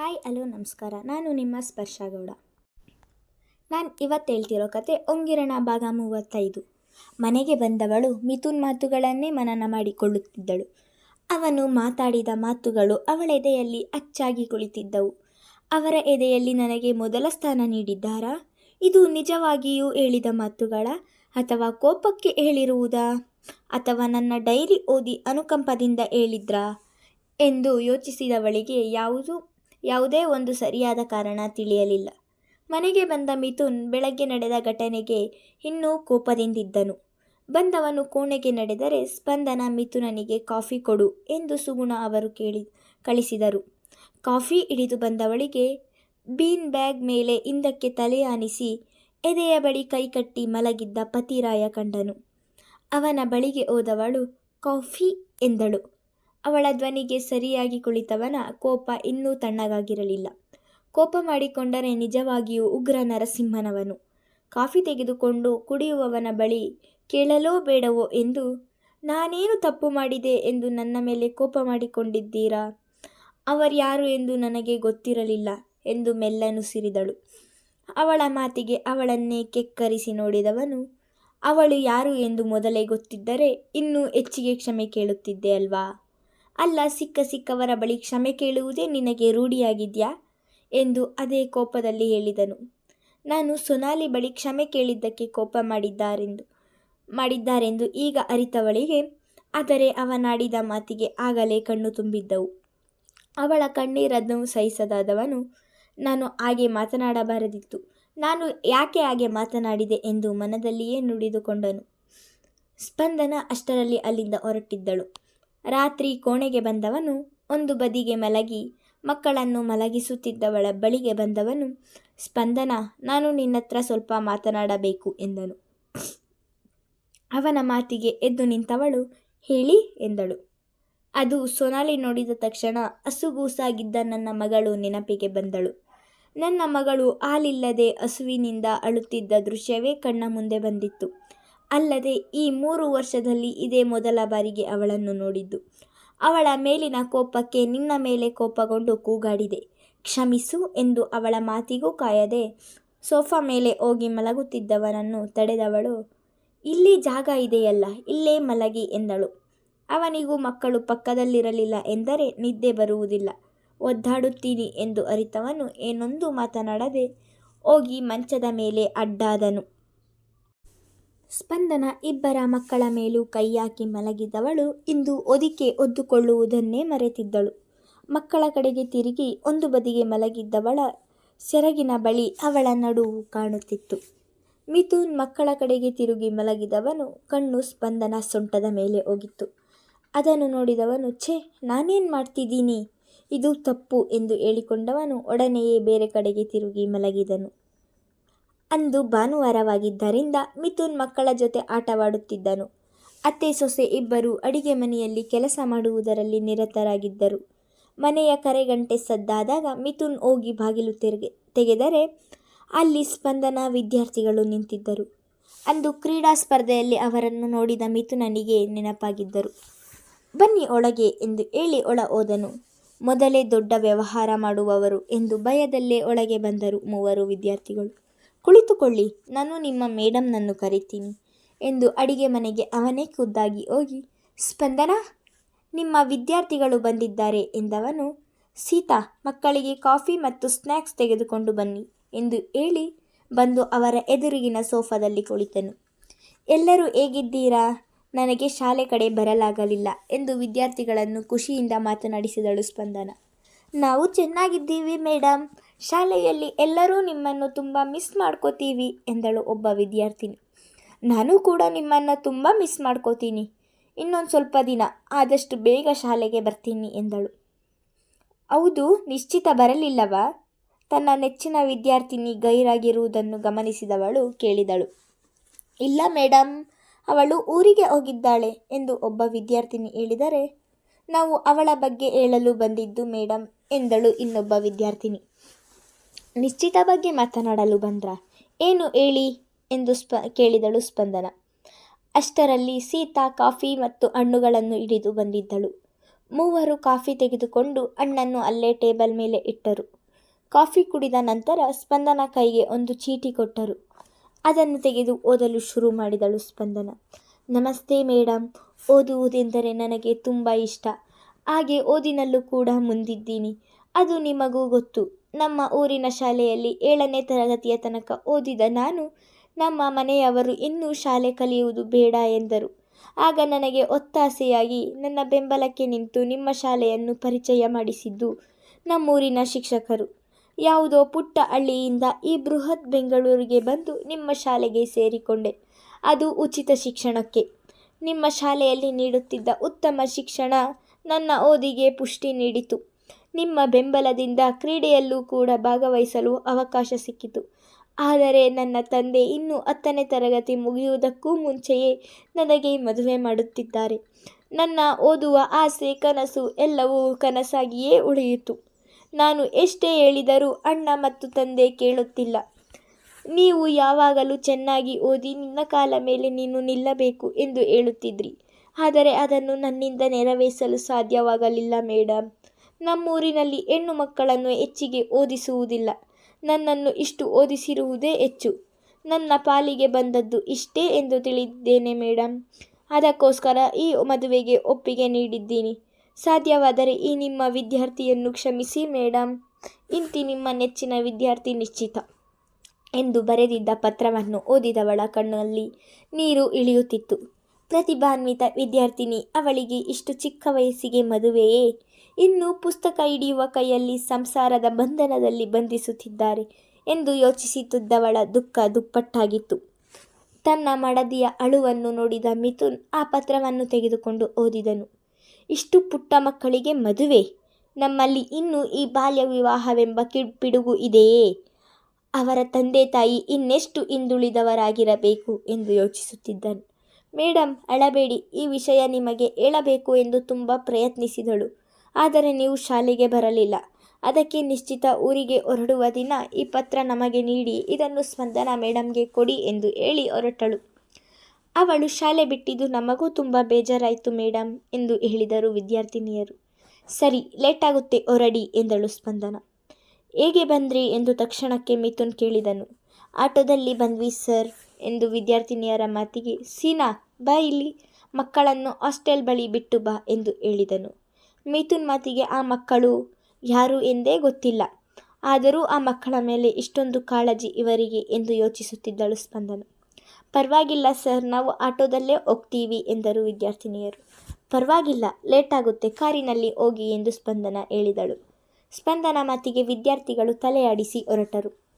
Hi, hello, ನಮಸ್ಕಾರ. ನಾನು ನಿಮ್ಮ ಸ್ಪರ್ಶ ಗೌಡ. ನಾನು ಇವತ್ತು ಹೇಳ್ತಿರೋ ಕತೆ ಒಂಗಿರಣ ಭಾಗ ಮೂವತ್ತೈದು. ಮನೆಗೆ ಬಂದವಳು ಮಿಥುನ್ ಮಾತುಗಳನ್ನೇ ಮನನ ಮಾಡಿಕೊಳ್ಳುತ್ತಿದ್ದಳು. ಅವನು ಮಾತಾಡಿದ ಮಾತುಗಳು ಅವಳ ಎದೆಯಲ್ಲಿ ಅಚ್ಚಾಗಿ ಕುಳಿತಿದ್ದವು. ಅವರ ಎದೆಯಲ್ಲಿ ನನಗೆ ಮೊದಲ ಸ್ಥಾನ ನೀಡಿದ್ದಾರಾ? ಇದು ನಿಜವಾಗಿಯೂ ಹೇಳಿದ ಮಾತುಗಳ ಅಥವಾ ಕೋಪಕ್ಕೆ ಹೇಳಿರುವುದಾ? ಅಥವಾ ನನ್ನ ಡೈರಿ ಓದಿ ಅನುಕಂಪದಿಂದ ಹೇಳಿದ್ರಾ? ಎಂದು ಯೋಚಿಸಿದವಳಿಗೆ ಯಾವುದು ಯಾವುದೇ ಒಂದು ಸರಿಯಾದ ಕಾರಣ ತಿಳಿಯಲಿಲ್ಲ. ಮನೆಗೆ ಬಂದ ಮಿಥುನ್ ಬೆಳಗ್ಗೆ ನಡೆದ ಘಟನೆಗೆ ಇನ್ನೂ ಕೋಪದಿಂದಿದ್ದನು. ಬಂದವನು ಕೋಣೆಗೆ ನಡೆದರೆ ಸ್ಪಂದನ ಮಿಥುನನಿಗೆ ಕಾಫಿ ಕೊಡು ಎಂದು ಸುಗುಣ ಅವರು ಕೇಳಿ, ಕಳಿಸಿದರು. ಕಾಫಿ ಹಿಡಿದು ಬಂದವಳಿಗೆ ಬೀನ್ ಬ್ಯಾಗ್ ಮೇಲೆ ಹಿಂದಕ್ಕೆ ತಲೆ ಆನಿಸಿ ಎದೆಯ ಬಳಿ ಕೈಕಟ್ಟಿ ಮಲಗಿದ್ದ ಪತಿರಾಯ ಕಂಡನು. ಅವನ ಬಳಿಗೆ ಹೋದವಳು ಕಾಫಿ ಎಂದಳು. ಅವಳ ಧ್ವನಿಗೆ ಸರಿಯಾಗಿ ಕುಳಿತವನ ಕೋಪ ಇನ್ನೂ ತಣ್ಣಗಾಗಿರಲಿಲ್ಲ. ಕೋಪ ಮಾಡಿಕೊಂಡರೆ ನಿಜವಾಗಿಯೂ ಉಗ್ರ ನರಸಿಂಹನವನು. ಕಾಫಿ ತೆಗೆದುಕೊಂಡು ಕುಡಿಯುವವನ ಬಳಿ, ಕೇಳಲೋ ಬೇಡವೋ ಎಂದು, ನಾನೇನು ತಪ್ಪು ಮಾಡಿದೆ ಎಂದು ನನ್ನ ಮೇಲೆ ಕೋಪ ಮಾಡಿಕೊಂಡಿದ್ದೀರಾ? ಅವರ್ಯಾರು ಎಂದು ನನಗೆ ಗೊತ್ತಿರಲಿಲ್ಲ ಎಂದು ಮೆಲ್ಲನುಸಿರಿದಳು ಅವಳ ಮಾತಿಗೆ ಅವಳನ್ನೇ ಕೆಕ್ಕರಿಸಿ ನೋಡಿದವನು, ಅವಳು ಯಾರು ಎಂದು ಮೊದಲೇ ಗೊತ್ತಿದ್ದರೆ ಇನ್ನೂ ಹೆಚ್ಚಿಗೆ ಕ್ಷಮೆ ಕೇಳುತ್ತಿದ್ದೆ ಅಲ್ವಾ? ಅಲ್ಲ, ಸಿಕ್ಕ ಸಿಕ್ಕವರ ಬಳಿ ಕ್ಷಮೆ ಕೇಳುವುದೇ ನಿನಗೆ ರೂಢಿಯಾಗಿದೆಯಾ? ಎಂದು ಅದೇ ಕೋಪದಲ್ಲಿ ಹೇಳಿದನು. ನಾನು ಸೊನಾಲಿ ಬಳಿ ಕ್ಷಮೆ ಕೇಳಿದ್ದಕ್ಕೆ ಕೋಪ ಮಾಡಿದ್ದಾರೆಂದು ಮಾಡಿದ್ದಾರೆಂದು ಈಗ ಅರಿತವಳಿಗೆ, ಆದರೆ ಅವನಾಡಿದ ಮಾತಿಗೆ ಆಗಲೇ ಕಣ್ಣು ತುಂಬಿದ್ದವು. ಅವಳ ಕಣ್ಣೀರನ್ನು ಸಹಿಸದಾದವನು, ನಾನು ಹಾಗೆ ಮಾತನಾಡಬಾರದಿತ್ತು. ನಾನು ಯಾಕೆ ಹಾಗೆ ಮಾತನಾಡಿದೆ ಎಂದು ಮನದಲ್ಲಿಯೇ ನುಡಿದುಕೊಂಡನು. ಸ್ಪಂದನ ಅಷ್ಟರಲ್ಲಿ ಅಲ್ಲಿಂದ ಹೊರಟಿದ್ದಳು. ರಾತ್ರಿ ಕೋಣೆಗೆ ಬಂದವನು ಒಂದು ಬದಿಗೆ ಮಲಗಿ ಮಕ್ಕಳನ್ನು ಮಲಗಿಸುತ್ತಿದ್ದವಳ ಬಳಿಗೆ ಬಂದವನು, ಸ್ಪಂದನ, ನಾನು ನಿನ್ನತ್ರ ಸ್ವಲ್ಪ ಮಾತನಾಡಬೇಕು ಎಂದನು. ಅವನ ಮಾತಿಗೆ ಎದ್ದು ನಿಂತವಳು, ಹೇಳಿ ಎಂದಳು. ಅದು ಸೊನಾಲಿ ನೋಡಿದ ತಕ್ಷಣ ಹಸುಗೂಸಾಗಿದ್ದ ನನ್ನ ಮಗಳು ನೆನಪಿಗೆ ಬಂದಳು. ನನ್ನ ಮಗಳು ಹಾಲಿಲ್ಲದೆ ಹಸುವಿನಿಂದ ಅಳುತ್ತಿದ್ದ ದೃಶ್ಯವೇ ಕಣ್ಣ ಮುಂದೆ ಬಂದಿತ್ತು. ಅಲ್ಲದೆ ಈ ಮೂರು ವರ್ಷದಲ್ಲಿ ಇದೇ ಮೊದಲ ಬಾರಿಗೆ ಅವಳನ್ನು ನೋಡಿದ್ದು. ಅವಳ ಮೇಲಿನ ಕೋಪಕ್ಕೆ ನಿನ್ನ ಮೇಲೆ ಕೋಪಗೊಂಡು ಕೂಗಾಡಿದೆ. ಕ್ಷಮಿಸು ಎಂದು ಅವಳ ಮಾತಿಗೂ ಕಾಯದೆ ಸೋಫಾ ಮೇಲೆ ಹೋಗಿ ಮಲಗುತ್ತಿದ್ದವನನ್ನು ತಡೆದವಳು, ಇಲ್ಲಿ ಜಾಗ ಇದೆಯಲ್ಲ, ಇಲ್ಲೇ ಮಲಗಿ ಎಂದಳು. ಅವನಿಗೂ ಮಕ್ಕಳು ಪಕ್ಕದಲ್ಲಿರಲಿಲ್ಲ ಎಂದರೆ ನಿದ್ದೆ ಬರುವುದಿಲ್ಲ. ಒದ್ದಾಡುತ್ತೀನಿ ಎಂದು ಅರಿತವನು, ಏನೊಂದು ಮಾತನಾಡದೆ ಹೋಗಿ ಮಂಚದ ಮೇಲೆ ಅಡ್ಡಾದನು. ಸ್ಪಂದನ ಇಬ್ಬರ ಮಕ್ಕಳ ಮೇಲೂ ಕೈಯಾಕಿ ಮಲಗಿದವಳು ಇಂದು ಒದಿಕೆ ಒದ್ದುಕೊಳ್ಳುವುದನ್ನೇ ಮರೆತಿದ್ದಳು. ಮಕ್ಕಳ ಕಡೆಗೆ ತಿರುಗಿ ಒಂದು ಬದಿಗೆ ಮಲಗಿದ್ದವಳ ಸೆರಗಿನ ಬಳಿ ಅವಳ ನಡುವು ಕಾಣುತ್ತಿತ್ತು. ಮಿಥುನ್ ಮಕ್ಕಳ ಕಡೆಗೆ ತಿರುಗಿ ಮಲಗಿದವನು ಕಣ್ಣು ಸ್ಪಂದನ ಸೊಂಟದ ಮೇಲೆ ಹೋಗಿತ್ತು. ಅದನ್ನು ನೋಡಿದವನು, ಛೇ, ನಾನೇನು ಮಾಡ್ತಿದ್ದೀನಿ? ಇದು ತಪ್ಪು ಎಂದು ಹೇಳಿಕೊಂಡವನು ಒಡನೆಯೇ ಬೇರೆ ಕಡೆಗೆ ತಿರುಗಿ ಮಲಗಿದನು. ಅಂದು ಭಾನುವಾರವಾಗಿದ್ದರಿಂದ ಮಿಥುನ್ ಮಕ್ಕಳ ಜೊತೆ ಆಟವಾಡುತ್ತಿದ್ದನು. ಅತ್ತೆ ಸೊಸೆ ಇಬ್ಬರು ಅಡಿಗೆ ಮನೆಯಲ್ಲಿ ಕೆಲಸ ಮಾಡುವುದರಲ್ಲಿ ನಿರತರಾಗಿದ್ದರು. ಮನೆಯ ಕರೆಗಂಟೆ ಸದ್ದಾದಾಗ ಮಿಥುನ್ ಹೋಗಿ ಬಾಗಿಲು ತೆರೆಗೆ, ತೆಗೆದರೆ ಅಲ್ಲಿ ಸ್ಪಂದನ ವಿದ್ಯಾರ್ಥಿಗಳು ನಿಂತಿದ್ದರು. ಅಂದು ಕ್ರೀಡಾ ಸ್ಪರ್ಧೆಯಲ್ಲಿ ಅವರನ್ನು ನೋಡಿದ ಮಿಥುನನಿಗೆ ನೆನಪಾಗಿದ್ದರು. ಬನ್ನಿ ಒಳಗೆ ಎಂದು ಹೇಳಿ ಒಳ ಹೋದನು. ಮೊದಲೇ ದೊಡ್ಡ ವ್ಯವಹಾರ ಮಾಡುವವರು ಎಂದು ಭಯದಲ್ಲೇ ಒಳಗೆ ಬಂದರು ಮೂವರು ವಿದ್ಯಾರ್ಥಿಗಳು. ಕುಳಿತುಕೊಳ್ಳಿ, ನಾನು ನಿಮ್ಮ ಮೇಡಮ್ನನ್ನು ಕರಿತೀನಿ ಎಂದು ಅಡಿಗೆ ಮನೆಗೆ ಅವನೇ ಖುದ್ದಾಗಿ ಹೋಗಿ, ಸ್ಪಂದನ, ನಿಮ್ಮ ವಿದ್ಯಾರ್ಥಿಗಳು ಬಂದಿದ್ದಾರೆ ಎಂದವನು, ಸೀತಾ, ಮಕ್ಕಳಿಗೆ ಕಾಫಿ ಮತ್ತು ಸ್ನ್ಯಾಕ್ಸ್ ತೆಗೆದುಕೊಂಡು ಬನ್ನಿ ಎಂದು ಹೇಳಿ ಬಂದು ಅವರ ಎದುರಿಗಿನ ಸೋಫಾದಲ್ಲಿ ಕುಳಿತನು. ಎಲ್ಲರೂ ಹೇಗಿದ್ದೀರಾ? ನನಗೆ ಶಾಲೆ ಕಡೆ ಬರಲಾಗಲಿಲ್ಲ ಎಂದು ವಿದ್ಯಾರ್ಥಿಗಳನ್ನು ಖುಷಿಯಿಂದ ಮಾತನಾಡಿಸಿದಳು ಸ್ಪಂದನ. ನಾವು ಚೆನ್ನಾಗಿದ್ದೀವಿ ಮೇಡಮ್ ಶಾಲೆಯಲ್ಲಿ ಎಲ್ಲರೂ ನಿಮ್ಮನ್ನು ತುಂಬ ಮಿಸ್ ಮಾಡ್ಕೋತೀವಿ ಎಂದಳು ಒಬ್ಬ ವಿದ್ಯಾರ್ಥಿನಿ. ನಾನು ಕೂಡ ನಿಮ್ಮನ್ನು ತುಂಬ ಮಿಸ್ ಮಾಡ್ಕೋತೀನಿ. ಇನ್ನೊಂದು ಸ್ವಲ್ಪ ದಿನ, ಆದಷ್ಟು ಬೇಗ ಶಾಲೆಗೆ ಬರ್ತೀನಿ ಎಂದಳು. ಹೌದು, ನಿಶ್ಚಿತ ಬರಲಿಲ್ಲವಾ? ತನ್ನ ನೆಚ್ಚಿನ ವಿದ್ಯಾರ್ಥಿನಿ ಗೈರಾಗಿರುವುದನ್ನು ಗಮನಿಸಿದವಳು ಕೇಳಿದಳು. ಇಲ್ಲ ಮೇಡಮ್ ಅವಳು ಊರಿಗೆ ಹೋಗಿದ್ದಾಳೆ ಎಂದು ಒಬ್ಬ ವಿದ್ಯಾರ್ಥಿನಿ ಹೇಳಿದರೆ, ನಾವು ಅವಳ ಬಗ್ಗೆ ಹೇಳಲು ಬಂದಿದ್ದು ಮೇಡಮ್ ಎಂದಳು ಇನ್ನೊಬ್ಬ ವಿದ್ಯಾರ್ಥಿನಿ. ನಿಶ್ಚಿತ ಬಗ್ಗೆ ಮಾತನಾಡಲು ಬಂದ್ರ? ಏನು ಹೇಳಿ? ಎಂದು ಸ್ಪ, ಕೇಳಿದಳು ಸ್ಪಂದನ. ಅಷ್ಟರಲ್ಲಿ ಸೀತಾ ಕಾಫಿ ಮತ್ತು ಹಣ್ಣುಗಳನ್ನು ಹಿಡಿದು ಬಂದಿದ್ದಳು. ಮೂವರು ಕಾಫಿ ತೆಗೆದುಕೊಂಡು ಅಣ್ಣನ್ನು ಅಲ್ಲೇ ಟೇಬಲ್ ಮೇಲೆ ಇಟ್ಟರು. ಕಾಫಿ ಕುಡಿದ ನಂತರ ಸ್ಪಂದನ ಕೈಗೆ ಒಂದು ಚೀಟಿ ಕೊಟ್ಟರು. ಅದನ್ನು ತೆಗೆದು ಓದಲು ಶುರು ಮಾಡಿದಳು ಸ್ಪಂದನ. ನಮಸ್ತೆ ಮೇಡಮ್ ಓದುವುದೆಂದರೆ ನನಗೆ ತುಂಬ ಇಷ್ಟ. ಹಾಗೆ ಓದಿನಲ್ಲೂ ಕೂಡ ಮುಂದಿದ್ದೀನಿ. ಅದು ನಿಮಗೂ ಗೊತ್ತು. ನಮ್ಮ ಊರಿನ ಶಾಲೆಯಲ್ಲಿ ಏಳನೇ ತರಗತಿಯ ತನಕ ಓದಿದ ನಾನು, ನಮ್ಮ ಮನೆಯವರು ಇನ್ನೂ ಶಾಲೆ ಕಲಿಯುವುದು ಬೇಡ ಎಂದರು. ಆಗ ನನಗೆ ಒತ್ತಾಸೆಯಾಗಿ ನನ್ನ ಬೆಂಬಲಕ್ಕೆ ನಿಂತು ನಿಮ್ಮ ಶಾಲೆಯನ್ನು ಪರಿಚಯ ಮಾಡಿಸಿದ್ದು ನಮ್ಮೂರಿನ ಶಿಕ್ಷಕರು. ಯಾವುದೋ ಪುಟ್ಟ ಹಳ್ಳಿಯಿಂದ ಈ ಬೃಹತ್ ಬೆಂಗಳೂರಿಗೆ ಬಂದು ನಿಮ್ಮ ಶಾಲೆಗೆ ಸೇರಿಕೊಂಡೆ. ಅದು ಉಚಿತ ಶಿಕ್ಷಣಕ್ಕೆ. ನಿಮ್ಮ ಶಾಲೆಯಲ್ಲಿ ನೀಡುತ್ತಿದ್ದ ಉತ್ತಮ ಶಿಕ್ಷಣ ನನ್ನ ಓದಿಗೆ ಪುಷ್ಟಿ ನೀಡಿತು. ನಿಮ್ಮ ಬೆಂಬಲದಿಂದ ಕ್ರೀಡೆಯಲ್ಲೂ ಕೂಡ ಭಾಗವಹಿಸಲು ಅವಕಾಶ ಸಿಕ್ಕಿತು. ಆದರೆ ನನ್ನ ತಂದೆ ಇನ್ನೂ ಹತ್ತನೇ ತರಗತಿ ಮುಗಿಯುವುದಕ್ಕೂ ಮುಂಚೆಯೇ ನನಗೆ ಮದುವೆ ಮಾಡುತ್ತಿದ್ದಾರೆ. ನನ್ನ ಓದುವ ಆಸೆ, ಕನಸು ಎಲ್ಲವೂ ಕನಸಾಗಿಯೇ ಉಳಿಯಿತು. ನಾನು ಎಷ್ಟೇ ಹೇಳಿದರೂ ಅಣ್ಣ ಮತ್ತು ತಂದೆ ಕೇಳುತ್ತಿಲ್ಲ. ನೀವು ಯಾವಾಗಲೂ ಚೆನ್ನಾಗಿ ಓದಿ ನಿನ್ನ ಕಾಲ ಮೇಲೆ ನೀನು ನಿಲ್ಲಬೇಕು ಎಂದು ಹೇಳುತ್ತಿದ್ರಿ. ಆದರೆ ಅದನ್ನು ನನ್ನಿಂದ ನೆರವೇರಿಸಲು ಸಾಧ್ಯವಾಗಲಿಲ್ಲ ಮೇಡಮ್ ನಮ್ಮೂರಿನಲ್ಲಿ ಹೆಣ್ಣು ಮಕ್ಕಳನ್ನು ಹೆಚ್ಚಿಗೆ ಓದಿಸುವುದಿಲ್ಲ. ನನ್ನನ್ನು ಇಷ್ಟು ಓದಿಸಿರುವುದೇ ಹೆಚ್ಚು. ನನ್ನ ಪಾಲಿಗೆ ಬಂದದ್ದು ಇಷ್ಟೇ ಎಂದು ತಿಳಿದಿದ್ದೇನೆ ಮೇಡಮ್ ಅದಕ್ಕೋಸ್ಕರ ಈ ಮದುವೆಗೆ ಒಪ್ಪಿಗೆ ನೀಡಿದ್ದೀನಿ. ಸಾಧ್ಯವಾದರೆ ಈ ನಿಮ್ಮ ವಿದ್ಯಾರ್ಥಿಯನ್ನು ಕ್ಷಮಿಸಿ ಮೇಡಮ್ ಇಂತಿ ನಿಮ್ಮ ನೆಚ್ಚಿನ ವಿದ್ಯಾರ್ಥಿ ನಿಶ್ಚಿತ ಎಂದು ಬರೆದಿದ್ದ ಪತ್ರವನ್ನು ಓದಿದವಳ ಕಣ್ಣಲ್ಲಿ ನೀರು ಇಳಿಯುತ್ತಿತ್ತು. ಪ್ರತಿಭಾನ್ವಿತ ವಿದ್ಯಾರ್ಥಿನಿ, ಅವಳಿಗೆ ಇಷ್ಟು ಚಿಕ್ಕ ವಯಸ್ಸಿಗೆ ಮದುವೆಯೇ? ಇನ್ನು ಪುಸ್ತಕ ಹಿಡಿಯುವ ಕೈಯಲ್ಲಿ ಸಂಸಾರದ ಬಂಧನದಲ್ಲಿ ಬಂಧಿಸುತ್ತಿದ್ದಾರೆ ಎಂದು ಯೋಚಿಸುತ್ತಿದ್ದವಳ ದುಃಖ ದುಪ್ಪಟ್ಟಾಗಿತ್ತು. ತನ್ನ ಮಡದಿಯ ಅಳುವನ್ನು ನೋಡಿದ ಮಿಥುನ್ ಆ ಪತ್ರವನ್ನು ತೆಗೆದುಕೊಂಡು ಓದಿದನು. ಇಷ್ಟು ಪುಟ್ಟ ಮಕ್ಕಳಿಗೆ ಮದುವೆ? ನಮ್ಮಲ್ಲಿ ಇನ್ನೂ ಈ ಬಾಲ್ಯ ವಿವಾಹವೆಂಬ ಕಿಡ್ಪಿಡುಗು ಪಿಡುಗು ಇದೆಯೇ? ಅವರ ತಂದೆ ತಾಯಿ ಇನ್ನೆಷ್ಟು ಹಿಂದುಳಿದವರಾಗಿರಬೇಕು ಎಂದು ಯೋಚಿಸುತ್ತಿದ್ದನು. ಮೇಡಮ್ ಅಳಬೇಡಿ, ಈ ವಿಷಯ ನಿಮಗೆ ಹೇಳಬೇಕು ಎಂದು ತುಂಬ ಪ್ರಯತ್ನಿಸಿದಳು. ಆದರೆ ನೀವು ಶಾಲೆಗೆ ಬರಲಿಲ್ಲ. ಅದಕ್ಕೆ ನಿಶ್ಚಿತ ಊರಿಗೆ ಹೊರಡುವ ದಿನ ಈ ಪತ್ರ ನಮಗೆ ನೀಡಿ, ಇದನ್ನು ಸ್ಪಂದನ ಮೇಡಮ್ಗೆ ಕೊಡಿ ಎಂದು ಹೇಳಿ ಹೊರಟಳು. ಅವಳು ಶಾಲೆ ಬಿಟ್ಟಿದ್ದು ನಮಗೂ ತುಂಬ ಬೇಜಾರಾಯಿತು ಮೇಡಮ್ ಎಂದು ಹೇಳಿದರು ವಿದ್ಯಾರ್ಥಿನಿಯರು. ಸರಿ, ಲೇಟಾಗುತ್ತೆ ಹೊರಡಿ ಎಂದಳು ಸ್ಪಂದನ. ಹೇಗೆ ಬಂದ್ರಿ ಎಂದು ತಕ್ಷಣಕ್ಕೆ ಮಿಥುನ್ ಕೇಳಿದನು. ಆಟೋದಲ್ಲಿ ಬಂದ್ವಿ ಸರ್ ಎಂದು ವಿದ್ಯಾರ್ಥಿನಿಯರ ಮಾತಿಗೆ, ಸೀನಾ ಬಾ ಇಲ್ಲಿ, ಮಕ್ಕಳನ್ನು ಹಾಸ್ಟೆಲ್ ಬಳಿ ಬಿಟ್ಟು ಬಾ ಎಂದು ಹೇಳಿದನು. ಮಿಥುನ್ ಮಾತಿಗೆ ಆ ಮಕ್ಕಳು ಯಾರು ಎಂದೇ ಗೊತ್ತಿಲ್ಲ. ಆದರೂ ಆ ಮಕ್ಕಳ ಮೇಲೆ ಇಷ್ಟೊಂದು ಕಾಳಜಿ ಇವರಿಗೆ ಎಂದು ಯೋಚಿಸುತ್ತಿದ್ದಳು ಸ್ಪಂದನ. ಪರವಾಗಿಲ್ಲ ಸರ್, ನಾವು ಆಟೋದಲ್ಲೇ ಹೋಗ್ತೀವಿ ಎಂದರು ವಿದ್ಯಾರ್ಥಿನಿಯರು. ಪರವಾಗಿಲ್ಲ, ಲೇಟ್ ಆಗುತ್ತೆ, ಕಾರಿನಲ್ಲಿ ಹೋಗಿ ಎಂದು ಸ್ಪಂದನ ಹೇಳಿದಳು. ಸ್ಪಂದನ ಮಾತಿಗೆ ವಿದ್ಯಾರ್ಥಿಗಳು ತಲೆಯಾಡಿಸಿ ಹೊರಟರು.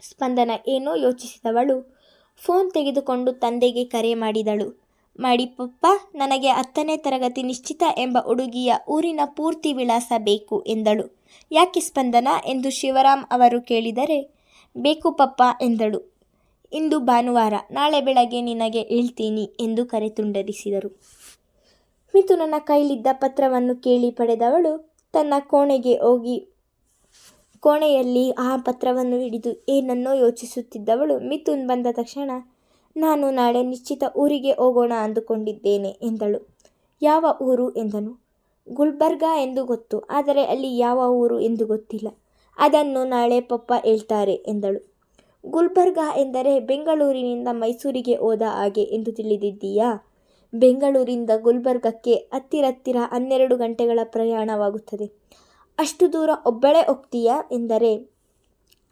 ಸ್ಪಂದನ ಏನೋ ಯೋಚಿಸಿದವಳು, ಫೋನ್ ತೆಗೆದುಕೊಂಡು ತಂದೆಗೆ ಕರೆ ಮಾಡಿದಳು. ಮಾಡಿ ಪಪ್ಪ, ನನಗೆ ಹತ್ತನೇ ತರಗತಿ ನಿಶ್ಚಿತ ಎಂಬ ಹುಡುಗಿಯ ಊರಿನ ಪೂರ್ತಿ ವಿಳಾಸ ಬೇಕು ಎಂದಳು. ಯಾಕೆ ಸ್ಪಂದನ ಎಂದು ಶಿವರಾಮ್ ಅವರು ಕೇಳಿದರೆ, ಬೇಕು ಪಪ್ಪ, ಎಂದಳು. ಇಂದು ಭಾನುವಾರ, ನಾಳೆ ಬೆಳಗ್ಗೆ ನಿನಗೆ ಹೇಳ್ತೀನಿ, ಎಂದು ಕರೆ ತುಂಡರಿಸಿದರು. ಮಿಥುನನ ಕೈಲಿದ್ದ ಪತ್ರವನ್ನು ಕೇಳಿ ಪಡೆದವಳು ತನ್ನ ಕೋಣೆಗೆ ಹೋಗಿ, ಕೋಣೆಯಲ್ಲಿ ಆ ಪತ್ರವನ್ನು ಹಿಡಿದು ಏನನ್ನೋ ಯೋಚಿಸುತ್ತಿದ್ದವಳು. ಮಿಥುನ್ ಬಂದ ತಕ್ಷಣ ನಾನು ನಾಳೆ ನಿಶ್ಚಿತ ಊರಿಗೆ ಹೋಗೋಣ ಅಂದುಕೊಂಡಿದ್ದೇನೆ ಎಂದಳು. ಯಾವ ಊರು ಎಂದನು? ಗುಲ್ಬರ್ಗಾ ಎಂದು ಗೊತ್ತು, ಆದರೆ ಅಲ್ಲಿ ಯಾವ ಊರು ಎಂದು ಗೊತ್ತಿಲ್ಲ. ಅದನ್ನು ನಾಳೆ ಪಪ್ಪ ಹೇಳ್ತಾರೆ ಎಂದಳು. ಗುಲ್ಬರ್ಗಾ ಎಂದರೆ ಬೆಂಗಳೂರಿನಿಂದ ಮೈಸೂರಿಗೆ ಹೋದ ಹಾಗೆ ಎಂದು ತಿಳಿದಿದ್ದೀಯಾ? ಬೆಂಗಳೂರಿಂದ ಗುಲ್ಬರ್ಗಕ್ಕೆ ಹತ್ತಿರತ್ತಿರ ಹನ್ನೆರಡು ಗಂಟೆಗಳ ಪ್ರಯಾಣವಾಗುತ್ತದೆ. ಅಷ್ಟು ದೂರ ಒಬ್ಬಳೇ ಹೋಗ್ತೀಯಾ ಎಂದರೆ,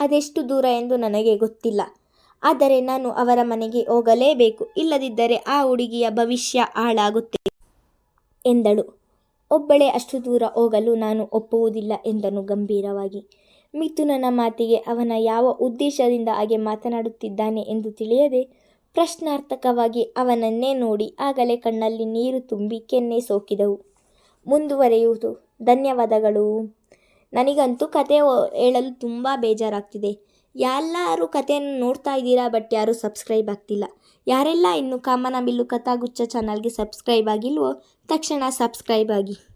ಅದೆಷ್ಟು ದೂರ ಎಂದು ನನಗೆ ಗೊತ್ತಿಲ್ಲ. ಆದರೆ ನಾನು ಅವರ ಮನೆಗೆ ಹೋಗಲೇಬೇಕು. ಇಲ್ಲದಿದ್ದರೆ ಆ ಹುಡುಗಿಯ ಭವಿಷ್ಯ ಹಾಳಾಗುತ್ತೆ ಎಂದಳು. ಒಬ್ಬಳೇ ಅಷ್ಟು ದೂರ ಹೋಗಲು ನಾನು ಒಪ್ಪುವುದಿಲ್ಲ ಎಂದನು ಗಂಭೀರವಾಗಿ. ಮಿಥುನನ ಮಾತಿಗೆ ಅವನ ಯಾವ ಉದ್ದೇಶದಿಂದ ಹಾಗೆ ಮಾತನಾಡುತ್ತಿದ್ದಾನೆ ಎಂದು ತಿಳಿಯದೆ ಪ್ರಶ್ನಾರ್ಥಕವಾಗಿ ಅವನನ್ನೇ ನೋಡಿ ಆಗಲೇ ಕಣ್ಣಲ್ಲಿ ನೀರು ತುಂಬಿ ಕೆನ್ನೆ ಸೋಕಿದವು. ಮುಂದುವರೆಯುವುದು. ಧನ್ಯವಾದಗಳು. ನನಗಂತೂ ಕತೆ ಹೇಳಲು ತುಂಬ ಬೇಜಾರಾಗ್ತಿದೆ. ಎಲ್ಲರೂ ಕಥೆಯನ್ನು ನೋಡ್ತಾ ಇದ್ದೀರಾ ಬಟ್ ಯಾರೂ ಸಬ್ಸ್ಕ್ರೈಬ್ ಆಗ್ತಿಲ್ಲ. ಯಾರೆಲ್ಲ ಇನ್ನು ಕಾಮನ ಬಿಲ್ಲು ಕಥಾಗುಚ್ಛ ಚಾನಲ್ಗೆ ಸಬ್ಸ್ಕ್ರೈಬ್ ಆಗಿಲ್ವೋ, ತಕ್ಷಣ ಸಬ್ಸ್ಕ್ರೈಬ್ ಆಗಿ.